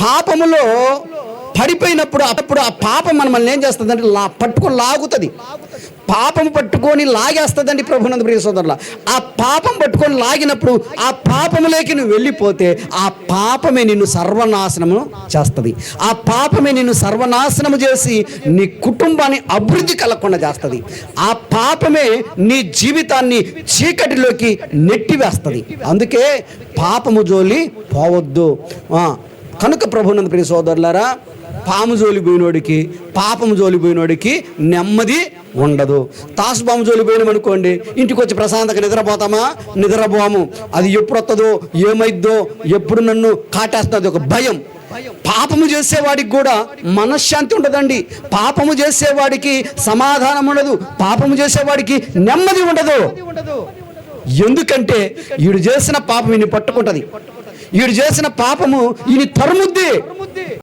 పాపములో పడిపోయినప్పుడు అప్పుడు ఆ పాపం మనల్ని ఏం చేస్తుందంటే లా పట్టుకొని లాగుతుంది. పాపం పట్టుకొని లాగేస్తుందండి ప్రభునంద ప్రియ సోదరుల ఆ పాపం పట్టుకొని లాగినప్పుడు ఆ పాపములోకి నువ్వు వెళ్ళిపోతే ఆ పాపమే నిన్ను సర్వనాశనము చేస్తుంది. ఆ పాపమే నిన్ను సర్వనాశనము చేసి నీ కుటుంబాన్ని అభివృద్ధి కలగకుండా చేస్తుంది. ఆ పాపమే నీ జీవితాన్ని చీకటిలోకి నెట్టివేస్తుంది. అందుకే పాపము జోలి పోవద్దు. కనుక ప్రభునంద ప్రియ సోదరులారా పాము జోలిపోయినోడికి పాపము జోలిపోయినోడికి నెమ్మది ఉండదు. తాసుబాము బాము జోలిపోయినాం అనుకోండి ఇంటికి వచ్చి ప్రశాంతంగా నిద్రపోతామా? నిద్రపోము. అది ఎప్పుడు వస్తుందో ఏమైద్దో ఎప్పుడు నన్ను కాటేస్తుంది ఒక భయం. పాపము చేసేవాడికి కూడా మనశ్శాంతి ఉండదండి. పాపము చేసేవాడికి సమాధానం ఉండదు. పాపము చేసేవాడికి నెమ్మది ఉండదు. ఎందుకంటే వీడు చేసిన పాపం ఈయన పట్టుకుంటుంది. వీడు చేసిన పాపము ఈయన తరుముద్ది.